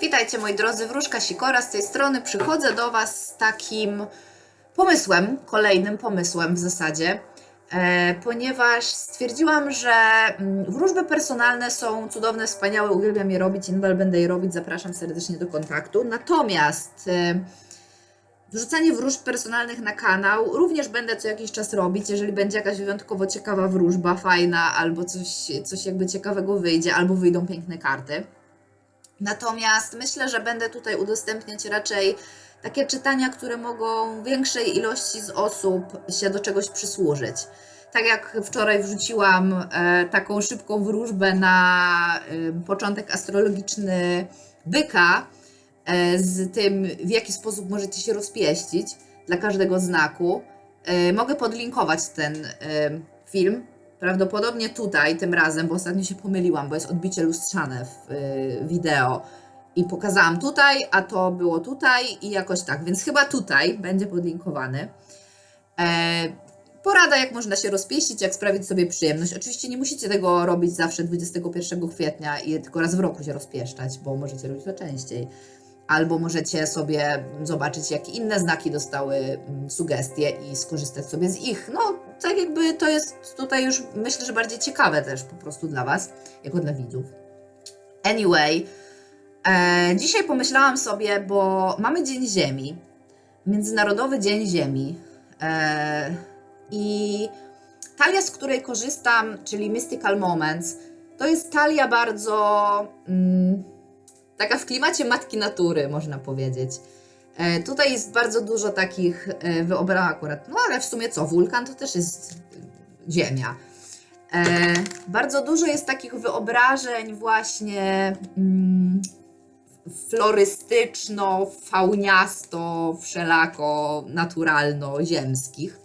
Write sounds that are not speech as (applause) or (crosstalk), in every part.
Witajcie moi drodzy, Wróżka Sikora z tej strony. Przychodzę do Was z takim pomysłem, kolejnym pomysłem w zasadzie, e, ponieważ stwierdziłam, że mm, wróżby personalne są cudowne, wspaniałe, uwielbiam je robić i nadal będę je robić, zapraszam serdecznie do kontaktu. Natomiast e, wrzucanie wróżb personalnych na kanał również będę co jakiś czas robić, jeżeli będzie jakaś wyjątkowo ciekawa wróżba, fajna, albo coś, coś jakby ciekawego wyjdzie, albo wyjdą piękne karty. Natomiast myślę, że będę tutaj udostępniać raczej takie czytania, które mogą większej ilości z osób się do czegoś przysłużyć. Tak jak wczoraj wrzuciłam e, taką szybką wróżbę na e, początek astrologiczny byka e, z tym, w jaki sposób możecie się rozpieścić dla każdego znaku. Mogę podlinkować ten film. Prawdopodobnie tutaj tym razem, bo ostatnio się pomyliłam, bo jest odbicie lustrzane w y, wideo i pokazałam tutaj, a to było tutaj i jakoś tak, więc chyba tutaj będzie podlinkowany. E, porada, jak można się rozpieścić, jak sprawić sobie przyjemność. Oczywiście nie musicie tego robić zawsze 21 kwietnia i tylko raz w roku się rozpieszczać, bo możecie robić to częściej. Albo możecie sobie zobaczyć, jakie inne znaki dostały mm, sugestie i skorzystać sobie z ich. No, tak jakby to jest tutaj już myślę, że bardziej ciekawe też po prostu dla Was, jako dla widzów. Anyway, e, dzisiaj pomyślałam sobie, bo mamy Dzień Ziemi, Międzynarodowy Dzień Ziemi. E, I talia, z której korzystam, czyli Mystical Moments, to jest talia bardzo. Mm, taka w klimacie matki natury, można powiedzieć. E, tutaj jest bardzo dużo takich e, akurat, no ale w sumie co, wulkan to też jest ziemia. E, bardzo dużo jest takich wyobrażeń właśnie mm, florystyczno, fauniasto, wszelako naturalno-ziemskich.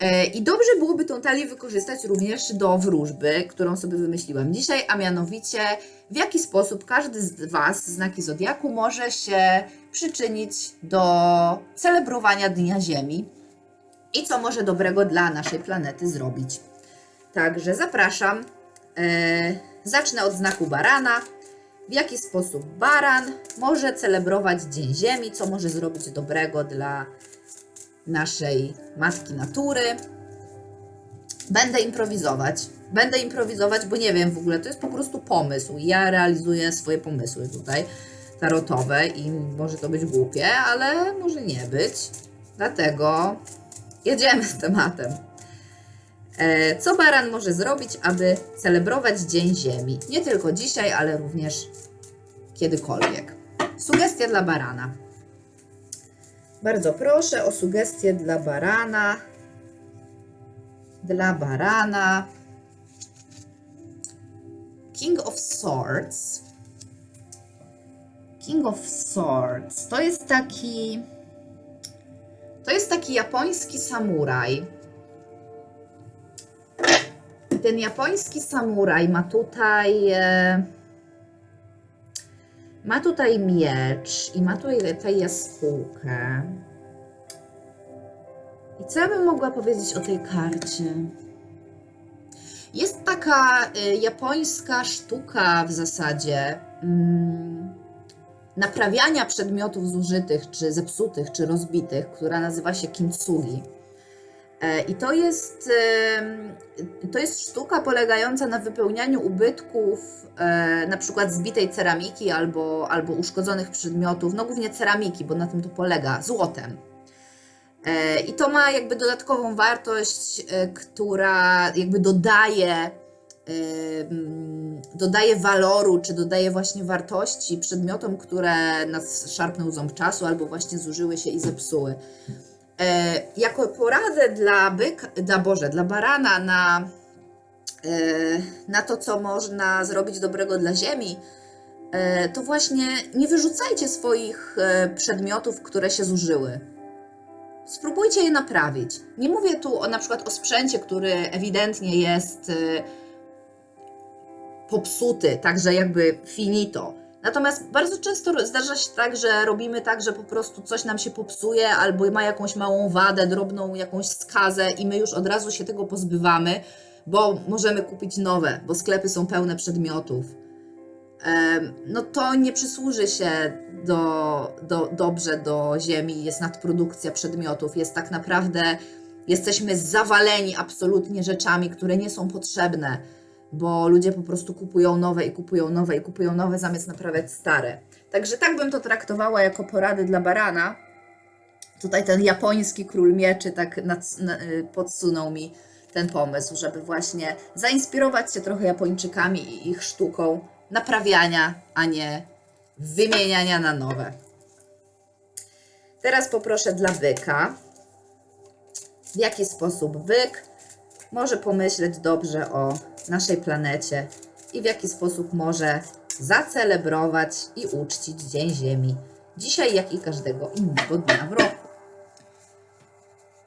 E, I dobrze byłoby tą talię wykorzystać również do wróżby, którą sobie wymyśliłam dzisiaj, a mianowicie w jaki sposób każdy z Was, znaki Zodiaku, może się przyczynić do celebrowania Dnia Ziemi i co może dobrego dla naszej planety zrobić. Także zapraszam. E, zacznę od znaku barana. W jaki sposób baran może celebrować Dzień Ziemi, co może zrobić dobrego dla naszej matki natury. Będę improwizować. Będę improwizować, bo nie wiem w ogóle, to jest po prostu pomysł. Ja realizuję swoje pomysły tutaj tarotowe i może to być głupie, ale może nie być. Dlatego jedziemy z tematem. E, Co baran może zrobić, aby celebrować Dzień Ziemi? Nie tylko dzisiaj, ale również kiedykolwiek. Sugestia dla barana. Bardzo proszę o sugestie dla barana. Dla barana. King of Swords. King of Swords. To jest taki. To jest taki japoński samuraj. Ten japoński samuraj ma tutaj. E, ma tutaj miecz i ma tutaj, tutaj jaskółkę. I co ja bym mogła powiedzieć o tej karcie? Jest taka y, japońska sztuka w zasadzie mm, naprawiania przedmiotów zużytych, czy zepsutych, czy rozbitych, która nazywa się kintsugi. E, I to jest, to jest sztuka polegająca na wypełnianiu ubytków, e, na przykład zbitej ceramiki albo, albo uszkodzonych przedmiotów, no głównie ceramiki, bo na tym to polega, złotem. E, I to ma jakby dodatkową wartość, e, która jakby dodaje, e, mm, dodaje waloru, czy dodaje właśnie wartości przedmiotom, które nas szarpnął ząb czasu albo właśnie zużyły się i zepsuły. Jako poradę dla byk, dla Boże, dla barana na, na to, co można zrobić dobrego dla ziemi, to właśnie nie wyrzucajcie swoich przedmiotów, które się zużyły. Spróbujcie je naprawić. Nie mówię tu o, na przykład o sprzęcie, który ewidentnie jest e, popsuty, także jakby finito. Natomiast bardzo często zdarza się tak, że robimy tak, że po prostu coś nam się popsuje albo ma jakąś małą wadę, drobną jakąś skazę i my już od razu się tego pozbywamy, bo możemy kupić nowe, bo sklepy są pełne przedmiotów. No to nie przysłuży się do, do, dobrze do Ziemi, jest nadprodukcja przedmiotów, jest tak naprawdę, jesteśmy zawaleni absolutnie rzeczami, które nie są potrzebne, bo ludzie po prostu kupują nowe i kupują nowe i kupują nowe, zamiast naprawiać stare. Także tak bym to traktowała jako porady dla barana. Tutaj ten japoński król mieczy tak nad, na, y, podsunął mi ten pomysł, żeby właśnie zainspirować się trochę Japończykami i ich sztuką naprawiania, a nie wymieniania na nowe. Teraz poproszę dla byka, w jaki sposób byk może pomyśleć dobrze o naszej planecie i w jaki sposób może zacelebrować i uczcić Dzień Ziemi. Dzisiaj, jak i każdego innego dnia w roku.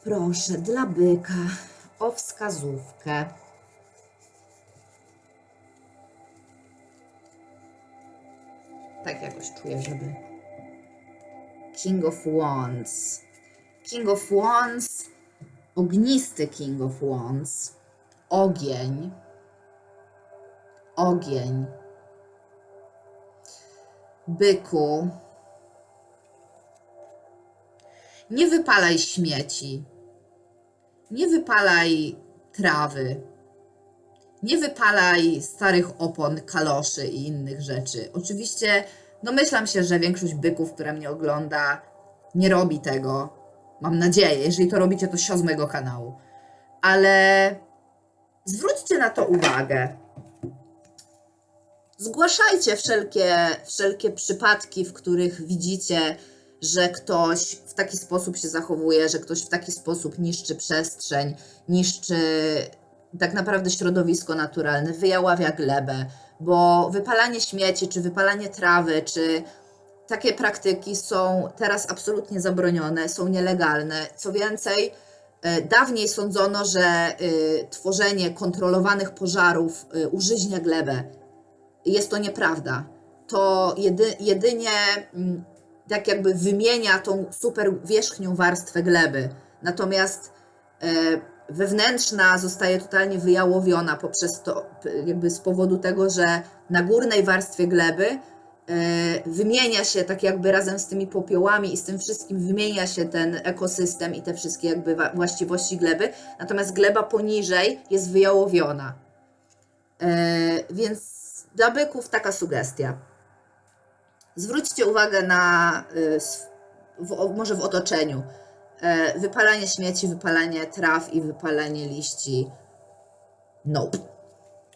Proszę dla byka o wskazówkę. Tak jakoś czuję, żeby. King of Wands. King of Wands, ognisty King of Wands, ogień, ogień, byku. Nie wypalaj śmieci. Nie wypalaj trawy. Nie wypalaj starych opon, kaloszy i innych rzeczy. Oczywiście domyślam się, że większość byków, która mnie ogląda, nie robi tego. Mam nadzieję. Jeżeli to robicie, to sio mojego kanału. Ale zwróćcie na to uwagę. Zgłaszajcie wszelkie, wszelkie przypadki, w których widzicie, że ktoś w taki sposób się zachowuje, że ktoś w taki sposób niszczy przestrzeń, niszczy tak naprawdę środowisko naturalne, wyjaławia glebę, bo wypalanie śmieci, czy wypalanie trawy, czy takie praktyki są teraz absolutnie zabronione, są nielegalne. Co więcej, e, dawniej sądzono, że y, tworzenie kontrolowanych pożarów y, użyźnia glebę. Jest to nieprawda. To jedy, jedynie mm, tak jakby wymienia tą super wierzchnią warstwę gleby. Natomiast e, wewnętrzna zostaje totalnie wyjałowiona poprzez to, jakby z powodu tego, że na górnej warstwie gleby e, wymienia się tak jakby razem z tymi popiołami i z tym wszystkim wymienia się ten ekosystem i te wszystkie jakby właściwości gleby, natomiast gleba poniżej jest wyjałowiona. E, więc dla byków taka sugestia. Zwróćcie uwagę na, o- może w otoczeniu, e, wypalanie śmieci, wypalanie traw i wypalanie liści. Nope.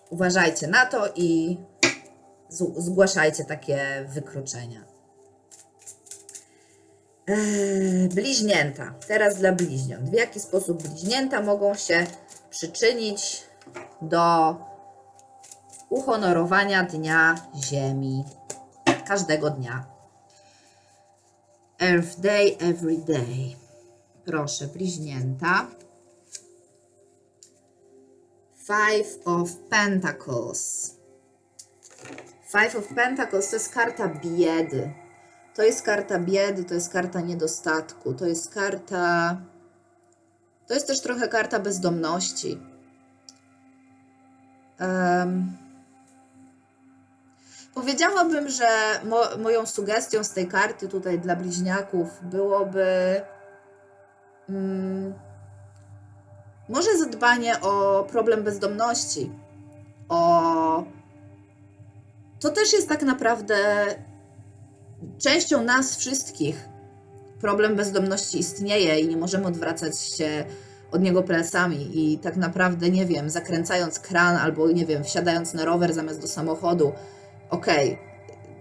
Uważajcie na to i zgłaszajcie takie wykroczenia. Eee, bliźnięta. Teraz dla bliźniąt. W jaki sposób bliźnięta mogą się przyczynić do uhonorowania Dnia Ziemi? każdego dnia. Earth Day, every day. Proszę, bliźnięta. Five of Pentacles. Five of Pentacles to jest karta biedy. To jest karta biedy, to jest karta niedostatku, to jest karta. To jest też trochę karta bezdomności. Em, Powiedziałabym, że mo moją sugestią z tej karty tutaj dla bliźniaków byłoby może zadbanie o problem bezdomności. O to też jest tak naprawdę częścią nas wszystkich. Problem bezdomności istnieje i nie możemy odwracać się od niego plecami i tak naprawdę, nie wiem, zakręcając kran albo, nie wiem, wsiadając na rower zamiast do samochodu, okej,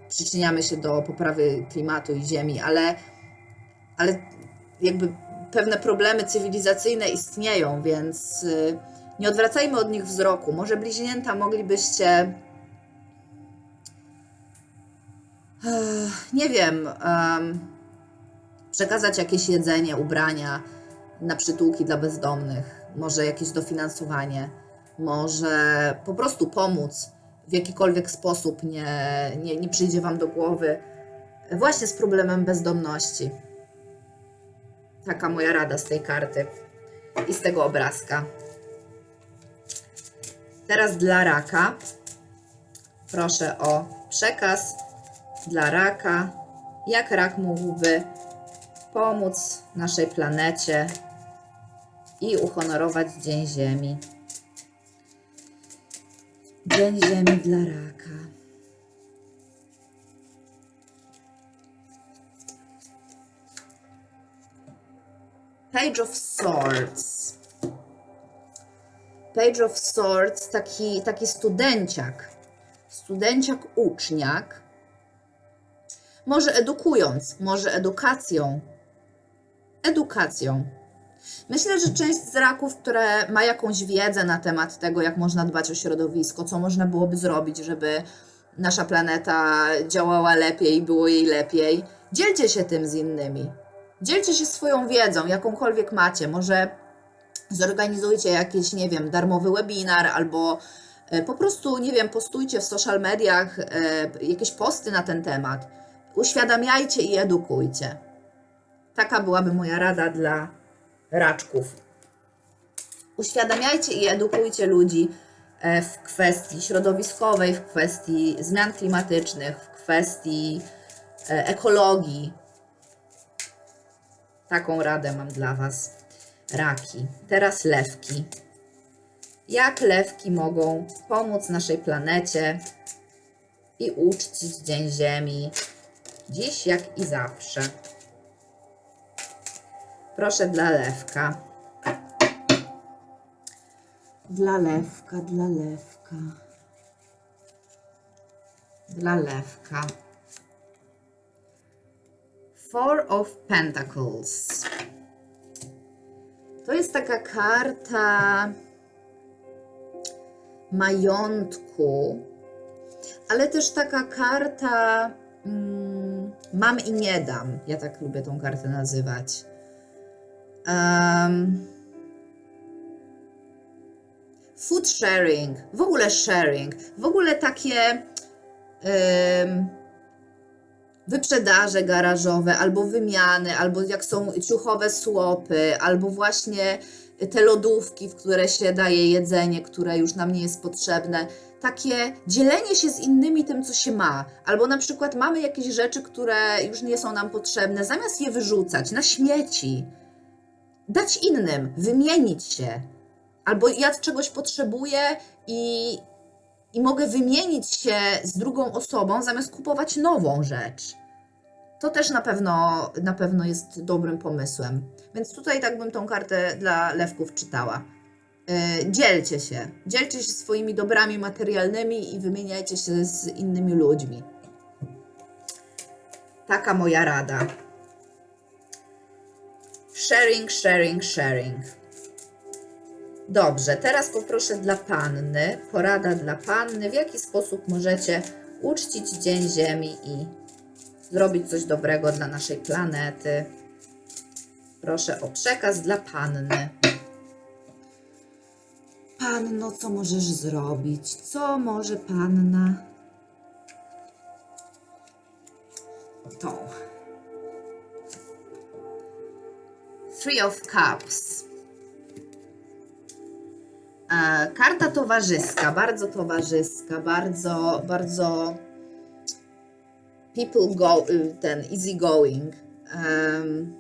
przyczyniamy się do poprawy klimatu i ziemi, ale, ale jakby pewne problemy cywilizacyjne istnieją, więc y, nie odwracajmy od nich wzroku. Może bliźnięta moglibyście. Nie wiem, em, przekazać jakieś jedzenie, ubrania na przytułki dla bezdomnych, może jakieś dofinansowanie, może po prostu pomóc w jakikolwiek sposób nie, nie, nie przyjdzie Wam do głowy, właśnie z problemem bezdomności. Taka moja rada z tej karty i z tego obrazka. Teraz dla raka proszę o przekaz dla raka, jak rak mógłby pomóc naszej planecie i uhonorować Dzień Ziemi. Dzień Ziemi dla raka. Page of Swords. Page of Swords, taki, taki studenciak. Studenciak uczniak. Może edukując, może edukacją. Edukacją. Myślę, że część z raków, które ma jakąś wiedzę na temat tego, jak można dbać o środowisko, co można byłoby zrobić, żeby nasza planeta działała lepiej było jej lepiej, dzielcie się tym z innymi. Dzielcie się swoją wiedzą, jakąkolwiek macie. Może zorganizujcie jakiś, nie wiem, darmowy webinar albo e, po prostu, nie wiem, postujcie w social mediach e, jakieś posty na ten temat. Uświadamiajcie i edukujcie. Taka byłaby moja rada dla raczków. Uświadamiajcie i edukujcie ludzi e, w kwestii środowiskowej, w kwestii zmian klimatycznych, w kwestii ekologii. Taką radę mam dla Was. Raki. Teraz lewki. Jak lewki mogą pomóc naszej planecie i uczcić Dzień Ziemi dziś jak i zawsze? Proszę dla lewka. Dla lewka, dla lewka. Dla lewka. Four of Pentacles. To jest taka karta majątku, ale też taka karta mm, mam i nie dam. Ja tak lubię tą kartę nazywać. Um, food sharing, w ogóle sharing, w ogóle takie wyprzedaże garażowe, albo wymiany, albo jak są ciuchowe słopy, albo właśnie te lodówki, w które się daje jedzenie, które już nam nie jest potrzebne. Takie dzielenie się z innymi tym, co się ma. Albo na przykład mamy jakieś rzeczy, które już nie są nam potrzebne, zamiast je wyrzucać na śmieci, dać innym, wymienić się. Albo ja czegoś potrzebuję i, i mogę wymienić się z drugą osobą, zamiast kupować nową rzecz. To też na pewno, na pewno jest dobrym pomysłem. Więc tutaj tak bym tą kartę dla lewków czytała. Yy, dzielcie się. Dzielcie się swoimi dobrami materialnymi i wymieniajcie się z innymi ludźmi. Taka moja rada. Sharing, sharing, sharing. Dobrze, teraz poproszę dla panny. Porada dla panny. W jaki sposób możecie uczcić Dzień Ziemi i zrobić coś dobrego dla naszej planety? Proszę o przekaz dla panny. Panno, co możesz zrobić? Co może panna? Tą. Three of Cups. E, Karta towarzyska, bardzo towarzyska, bardzo, bardzo people go, y, ten easy going. Em,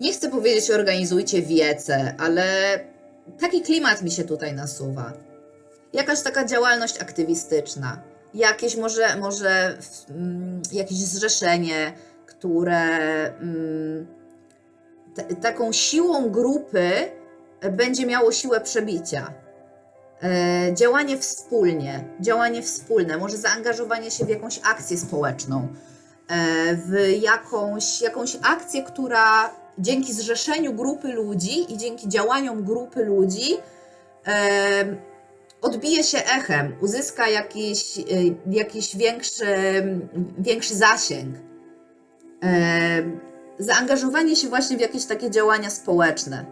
nie chcę powiedzieć organizujcie wiece, ale taki klimat mi się tutaj nasuwa. Jakaś taka działalność aktywistyczna, jakieś może, może mm, jakieś zrzeszenie, które mm, taką siłą grupy będzie miało siłę przebicia. E, działanie wspólnie, działanie wspólne, może zaangażowanie się w jakąś akcję społeczną, e, w jakąś, jakąś akcję, która dzięki zrzeszeniu grupy ludzi i dzięki działaniom grupy ludzi e, odbije się echem, uzyska jakiś, jakiś większy, większy zasięg. Zaangażowanie się właśnie w jakieś takie działania społeczne,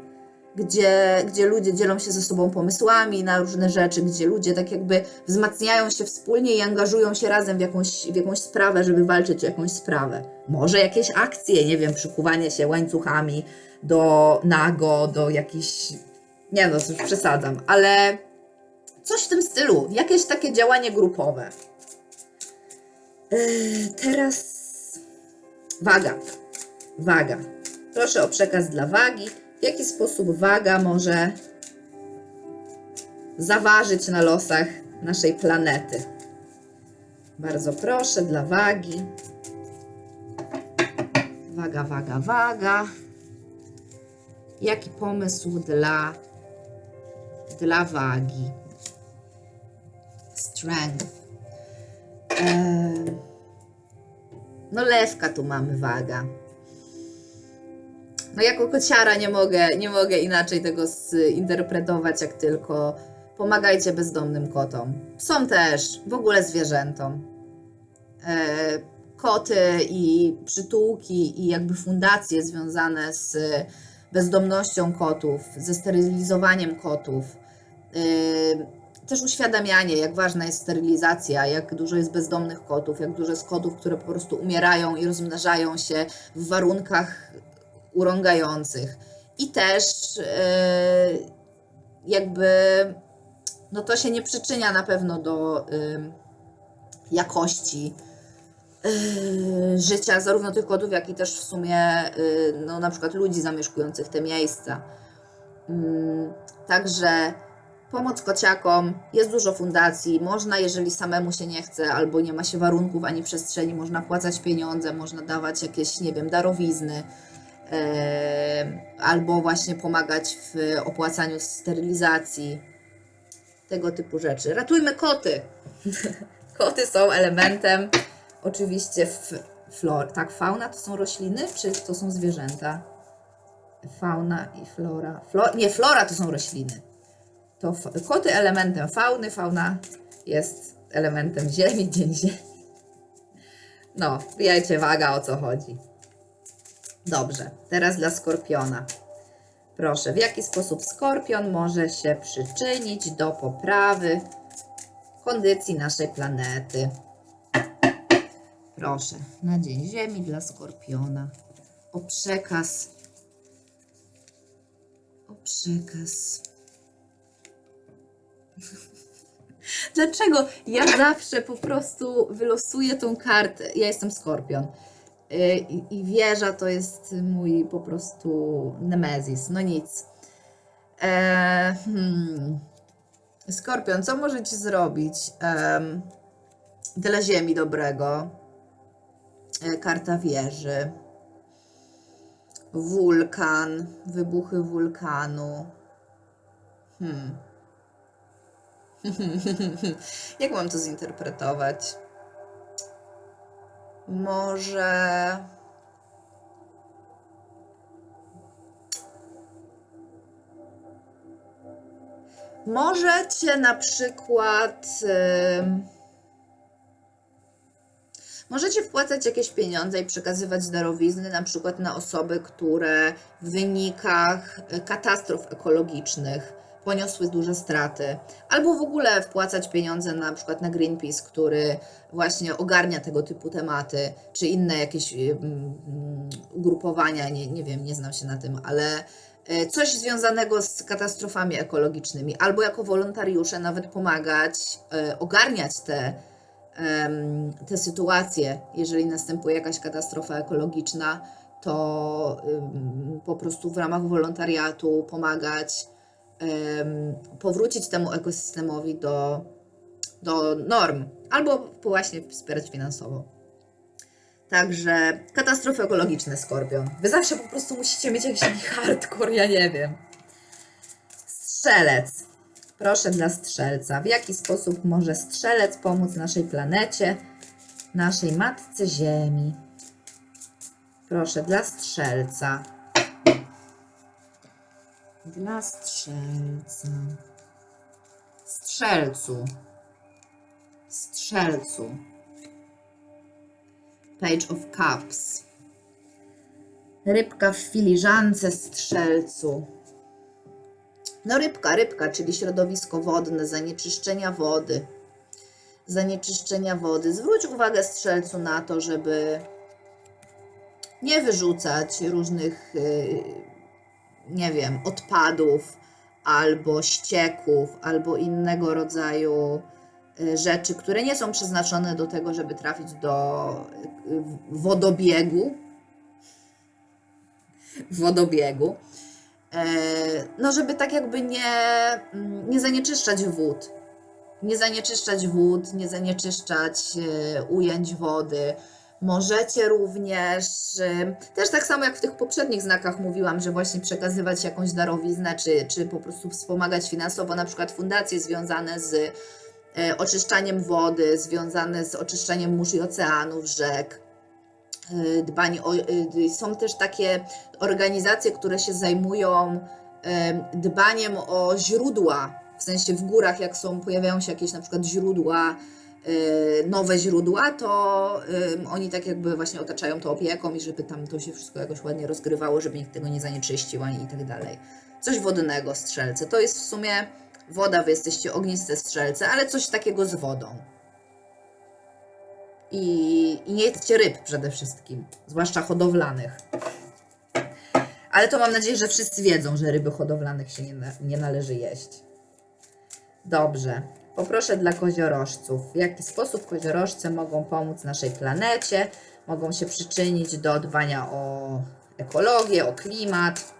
gdzie, gdzie ludzie dzielą się ze sobą pomysłami na różne rzeczy, gdzie ludzie tak jakby wzmacniają się wspólnie i angażują się razem w jakąś, w jakąś sprawę, żeby walczyć o jakąś sprawę. Może jakieś akcje, nie wiem, przykuwanie się łańcuchami do nago, do jakichś, nie no, już przesadzam, ale Coś w tym stylu, jakieś takie działanie grupowe. Yy, teraz waga. Waga. Proszę o przekaz dla wagi. W jaki sposób waga może zaważyć na losach naszej planety? Bardzo proszę dla wagi. Waga, waga, waga. Jaki pomysł dla, dla wagi? Strength. Eee, no lewka tu mamy waga. No jako kociara nie mogę, nie mogę inaczej tego zinterpretować, jak tylko pomagajcie bezdomnym kotom. Są też w ogóle zwierzętom. E, koty i przytułki i jakby fundacje związane z bezdomnością kotów, ze sterylizowaniem kotów. E, też uświadamianie, jak ważna jest sterylizacja, jak dużo jest bezdomnych kotów, jak dużo jest kotów, które po prostu umierają i rozmnażają się w warunkach urągających. I też e, jakby no to się nie przyczynia na pewno do ym, jakości yy, życia zarówno tych kotów, jak i też w sumie no, na przykład ludzi zamieszkujących te miejsca. Yy, także pomoc kociakom, jest dużo fundacji, można, jeżeli samemu się nie chce, albo nie ma się warunków ani przestrzeni, można płacać pieniądze, można dawać jakieś, nie wiem, darowizny, albo właśnie pomagać w opłacaniu sterylizacji, tego typu rzeczy. Ratujmy koty! (laughs) Koty są elementem oczywiście flor. Tak, fauna to są rośliny, czy to są zwierzęta? Fauna i flora. Flor, nie, flora to są rośliny. To koty elementem fauny, fauna jest elementem ziemi, (laughs) dzień ziemi. No, wiecie waga o co chodzi. Dobrze, teraz dla skorpiona. Proszę, w jaki sposób skorpion może się przyczynić do poprawy kondycji naszej planety? Proszę, na Dzień Ziemi dla skorpiona. O przekaz. O przekaz. (laughs) Dlaczego ja zawsze po prostu wylosuję tą kartę? Ja jestem skorpion. Y, I, wieża to jest mój po prostu nemezis. No nic. E, hmm. Skorpion, co możecie zrobić e, dla Ziemi dobrego? E, karta wieży. Wulkan, wybuchy wulkanu. Hmm. (laughs) Jak mam to zinterpretować? Może. Możecie na przykład. Możecie wpłacać jakieś pieniądze i przekazywać darowizny, na przykład na osoby, które w wynikach katastrof ekologicznych poniosły duże straty, albo w ogóle wpłacać pieniądze na przykład na Greenpeace, który właśnie ogarnia tego typu tematy, czy inne jakieś mm, ugrupowania, nie, nie wiem, nie znam się na tym, ale e, coś związanego z katastrofami ekologicznymi, albo jako wolontariusze nawet pomagać e, ogarniać te, te sytuacje, jeżeli następuje jakaś katastrofa ekologiczna, to po prostu w ramach wolontariatu pomagać powrócić temu ekosystemowi do, do norm, albo właśnie wspierać finansowo. Także katastrofy ekologiczne, Skorpion. Wy zawsze po prostu musicie mieć jakiś hardcore, ja nie wiem. Strzelec. Proszę dla strzelca. W jaki sposób może strzelec pomóc naszej planecie, naszej matce Ziemi? Proszę dla strzelca. Dla strzelca. Strzelcu. Strzelcu. Page of Cups. Rybka w filiżance strzelcu. No rybka, rybka, czyli środowisko wodne, zanieczyszczenia wody. Zanieczyszczenia wody. Zwróć uwagę strzelcu na to, żeby nie wyrzucać różnych yy, nie wiem, odpadów albo ścieków, albo innego rodzaju y, rzeczy, które nie są przeznaczone do tego, żeby trafić do y, wodobiegu. Wodobiegu. E, No, żeby tak jakby nie, mm, nie zanieczyszczać wód. Nie zanieczyszczać wód, nie zanieczyszczać e, ujęć wody. Możecie również, też tak samo jak w tych poprzednich znakach mówiłam, że właśnie przekazywać jakąś darowiznę, czy, czy po prostu wspomagać finansowo, na przykład fundacje związane z e, oczyszczaniem wody, związane z oczyszczaniem mórz i oceanów, rzek. E, Dbanie o, e, są też takie organizacje, które się zajmują em, dbaniem o źródła, w sensie w górach, jak są, pojawiają się jakieś na przykład źródła, nowe źródła, to oni tak jakby właśnie otaczają to opieką i żeby tam to się wszystko jakoś ładnie rozgrywało, żeby nikt tego nie zanieczyścił ani i tak dalej. Coś wodnego strzelce. To jest w sumie woda, wy jesteście ogniste strzelce, ale coś takiego z wodą. I, I nie jedzcie ryb przede wszystkim, zwłaszcza hodowlanych. Ale to mam nadzieję, że wszyscy wiedzą, że ryby hodowlanych się nie, nie należy jeść. Dobrze. Poproszę dla koziorożców. W jaki sposób koziorożce mogą pomóc naszej planecie? Mogą się przyczynić do dbania o ekologię, o klimat.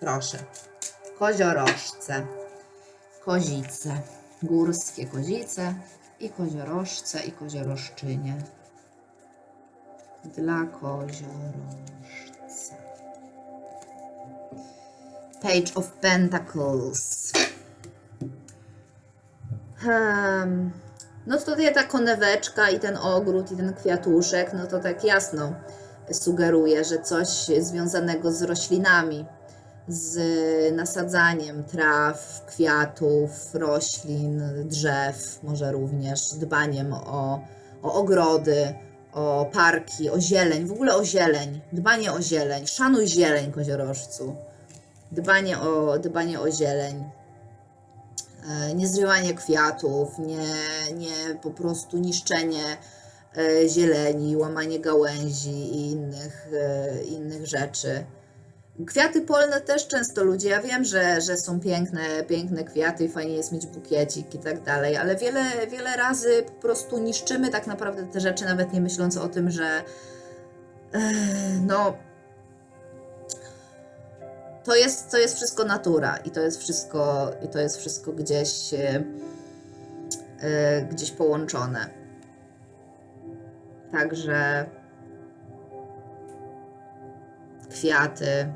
Proszę. Koziorożce. Kozice. Górskie kozice i koziorożce i koziorożczynie. Dla koziorożca. Page of Pentacles. Hmm. No to tutaj ta koneweczka i ten ogród i ten kwiatuszek, no to tak jasno sugeruje, że coś związanego z roślinami, z nasadzaniem traw, kwiatów, roślin, drzew, może również dbaniem o, o ogrody, o parki, o zieleń, w ogóle o zieleń, dbanie o zieleń, szanuj zieleń, koziorożcu, dbanie o, dbanie o zieleń, E, nie zrywanie kwiatów, nie, nie po prostu niszczenie e, zieleni, łamanie gałęzi i innych, e, innych rzeczy. Kwiaty polne też często ludzie, ja wiem, że, że są piękne, piękne kwiaty i fajnie jest mieć bukiecik i tak dalej, ale wiele, wiele razy po prostu niszczymy tak naprawdę te rzeczy, nawet nie myśląc o tym, że no to jest, to jest wszystko natura i to jest wszystko, i to jest wszystko gdzieś, e, e, gdzieś połączone. Także kwiaty,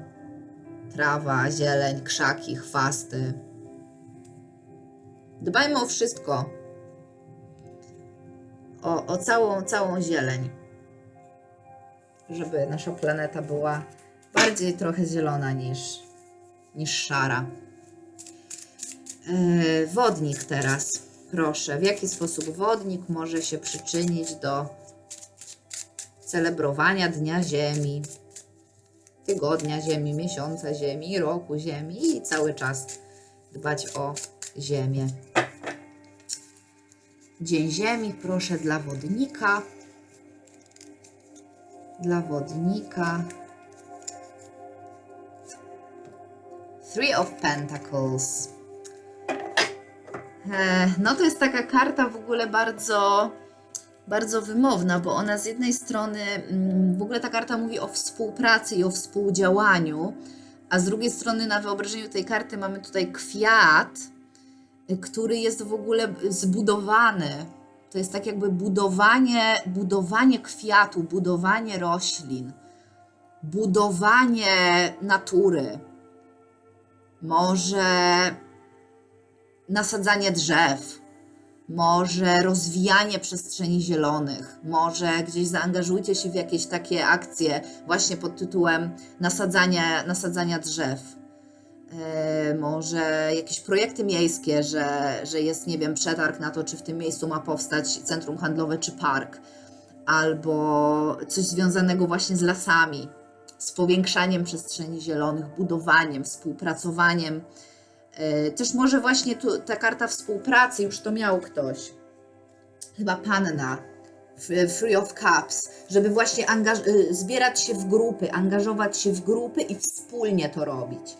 trawa, zieleń, krzaki, chwasty. Dbajmy o wszystko. O, o całą, całą zieleń. Żeby nasza planeta była bardziej trochę zielona niż, niż szara. Yy, wodnik teraz. Proszę, w jaki sposób wodnik może się przyczynić do celebrowania Dnia Ziemi, tygodnia Ziemi, miesiąca Ziemi, roku Ziemi i cały czas dbać o Ziemię. Dzień Ziemi, proszę dla wodnika. Dla wodnika. Three of Pentacles. E, No to jest taka karta w ogóle bardzo, bardzo wymowna, bo ona z jednej strony, mm, w ogóle ta karta mówi o współpracy i o współdziałaniu, a z drugiej strony na wyobrażeniu tej karty mamy tutaj kwiat, y, który jest w ogóle zbudowany. To jest tak jakby budowanie, budowanie kwiatu, budowanie roślin, budowanie natury może nasadzanie drzew, może rozwijanie przestrzeni zielonych, może gdzieś zaangażujcie się w jakieś takie akcje właśnie pod tytułem nasadzania, nasadzania drzew. E, może jakieś projekty miejskie, że, że jest, nie wiem, przetarg na to, czy w tym miejscu ma powstać centrum handlowe czy park, albo coś związanego właśnie z lasami, z powiększaniem przestrzeni zielonych, budowaniem, współpracowaniem. E, Też może właśnie tu ta karta współpracy, już to miał ktoś, chyba panna, Free of Cups, żeby właśnie y, zbierać się w grupy, angażować się w grupy i wspólnie to robić.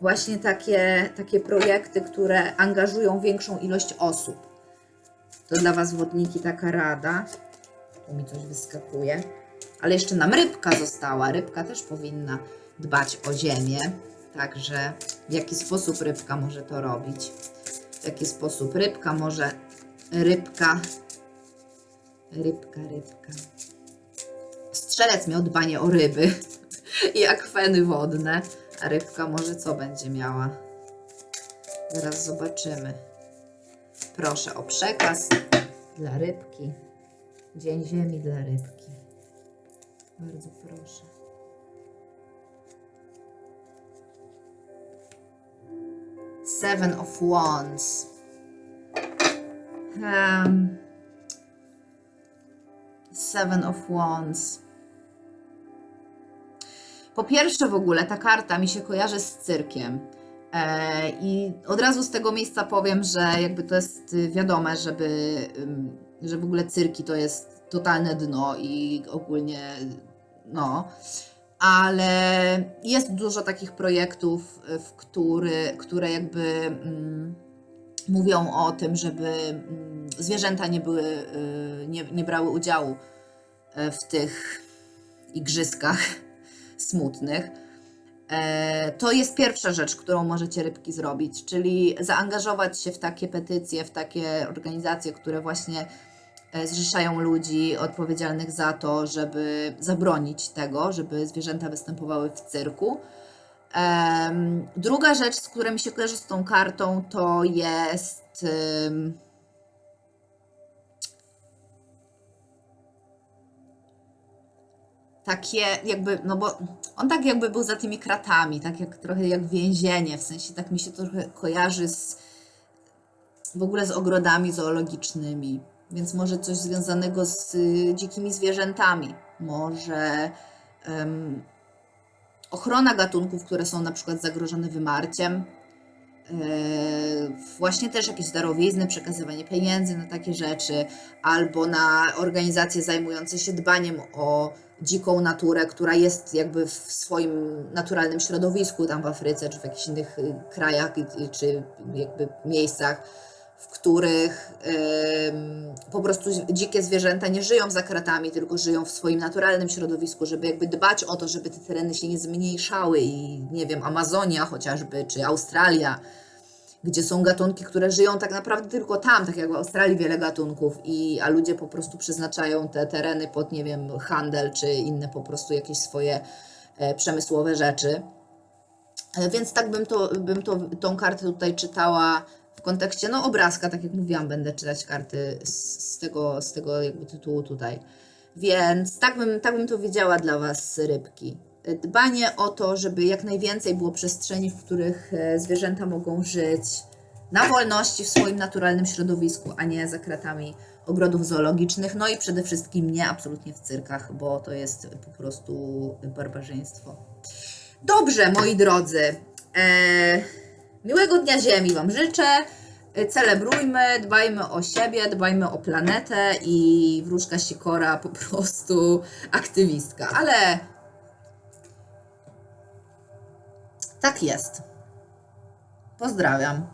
właśnie takie, takie projekty, które angażują większą ilość osób. To dla Was wodniki taka rada. Tu mi coś wyskakuje. Ale jeszcze nam rybka została. Rybka też powinna dbać o ziemię. Także w jaki sposób rybka może to robić? W jaki sposób rybka może. Rybka. Rybka, rybka. Strzelec miał dbanie o ryby (laughs) i akweny wodne. A rybka może co będzie miała? Zaraz zobaczymy. Proszę o przekaz dla rybki. Dzień Ziemi dla rybki. Bardzo proszę. Seven of Wands. Um, seven of Wands. Po pierwsze, w ogóle ta karta mi się kojarzy z cyrkiem. E, I od razu z tego miejsca powiem, że jakby to jest y, wiadome, żeby, że w ogóle cyrki to jest totalne dno i ogólnie no. Ale jest dużo takich projektów, y, w który, które jakby mm, mówią o tym, żeby mm, zwierzęta nie były, y, nie, nie brały udziału y, w tych igrzyskach (laughs) smutnych. E, To jest pierwsza rzecz, którą możecie rybki zrobić, czyli zaangażować się w takie petycje, w takie organizacje, które właśnie zrzeszają ludzi odpowiedzialnych za to, żeby zabronić tego, żeby zwierzęta występowały w cyrku. Druga rzecz, z która mi się kojarzy z tą kartą, to jest. takie jakby, no bo on tak jakby był za tymi kratami, tak jak trochę jak więzienie, w sensie tak mi się to trochę kojarzy z w ogóle z ogrodami zoologicznymi, więc może coś związanego z y, dzikimi zwierzętami, może em, ochrona gatunków, które są na przykład zagrożone wymarciem, e, właśnie też jakieś darowizny, przekazywanie pieniędzy na takie rzeczy, albo na organizacje zajmujące się dbaniem o dziką naturę, która jest jakby w swoim naturalnym środowisku, tam w Afryce, czy w jakichś innych y, krajach, czy jakby miejscach, w których po prostu dzikie zwierzęta nie żyją za kratami, tylko żyją w swoim naturalnym środowisku, żeby jakby dbać o to, żeby te tereny się nie zmniejszały i nie wiem, Amazonia chociażby, czy Australia, gdzie są gatunki, które żyją tak naprawdę tylko tam, tak jak w Australii wiele gatunków, i, a ludzie po prostu przeznaczają te tereny pod, nie wiem, handel, czy inne po prostu jakieś swoje e, przemysłowe rzeczy. E, Więc tak bym, to, bym to, tą kartę tutaj czytała w kontekście no, obrazka, tak jak mówiłam, będę czytać karty z, z, tego, z tego jakby tytułu tutaj. Więc tak bym, tak bym to wiedziała dla Was, rybki. Dbanie o to, żeby jak najwięcej było przestrzeni, w których e, zwierzęta mogą żyć na wolności w swoim naturalnym środowisku, a nie za kratami ogrodów zoologicznych. No i przede wszystkim nie absolutnie w cyrkach, bo to jest po prostu barbarzyństwo. Dobrze, moi drodzy. E, miłego dnia Ziemi Wam życzę. Celebrujmy, dbajmy o siebie, dbajmy o planetę i wróżka Sikora po (laughs) prostu aktywistka. Ale tak jest. Pozdrawiam.